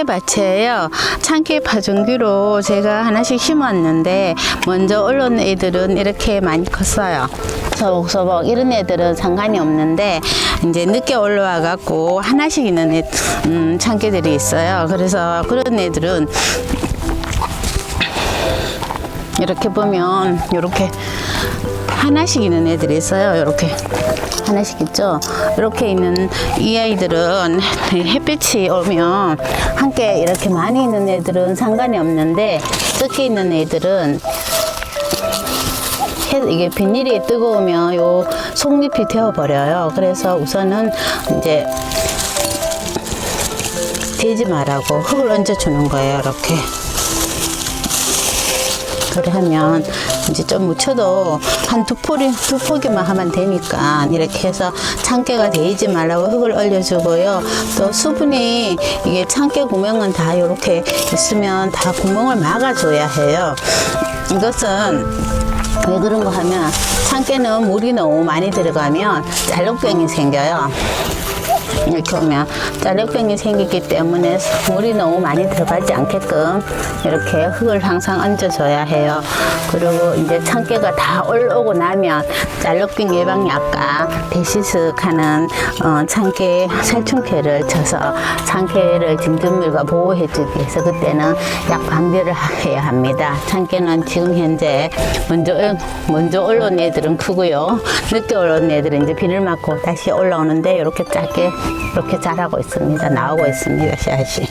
참깨밭이에요. 참깨 파 종기로 제가 하나씩 심었는데 먼저 올라온 애들은 이렇게 많이 컸어요. 서복서복 이런 애들은 상관이 없는데 이제 늦게 올라와 갖고 하나씩 있는 애, 음, 참깨들이 있어요. 그래서 그런 애들은 이렇게 보면 이렇게 하나씩 있는 애들이 있어요. 이렇게 하나씩 있죠. 이렇게 있는 이 아이들은 햇빛이 오면 함께 이렇게 많이 있는 애들은 상관이 없는데 적게 있는 애들은 해- 이게 비닐이 뜨거우면 요 속잎이 되어버려요. 그래서 우선은 이제 되지 말라고 흙을 얹어주는 거예요. 이렇게. 그래 하면 이제 좀 묻혀도 한 두 포기 두 포기만 하면 되니까 이렇게 해서 참깨가 데이지 말라고 흙을 얼려주고요. 또 수분이 이게 참깨 구멍은 다 이렇게 있으면 다 구멍을 막아줘야 해요. 이것은 왜 그런 거 하면 참깨는 물이 너무 많이 들어가면 잘록병이 생겨요. 이렇게 오면 자력병이 생기기 때문에 물이 너무 많이 들어가지 않게끔 이렇게 흙을 항상 얹어줘야 해요. 그리고 이제 참깨가 다 올라오고 나면 잘력병 예방약과 베시스하는 어, 참깨 살충캐를 쳐서 참깨를 진딧물과 보호해주기 위해서 그때는 약 방제를 해야 합니다. 참깨는 지금 현재 먼저 먼저 올라온 애들은 크고요. 늦게 올라온 애들은 이제 비늘 맞고 다시 올라오는데 이렇게 짧게 이렇게 자라고 있습니다. 나오고 있습니다. 씨앗이.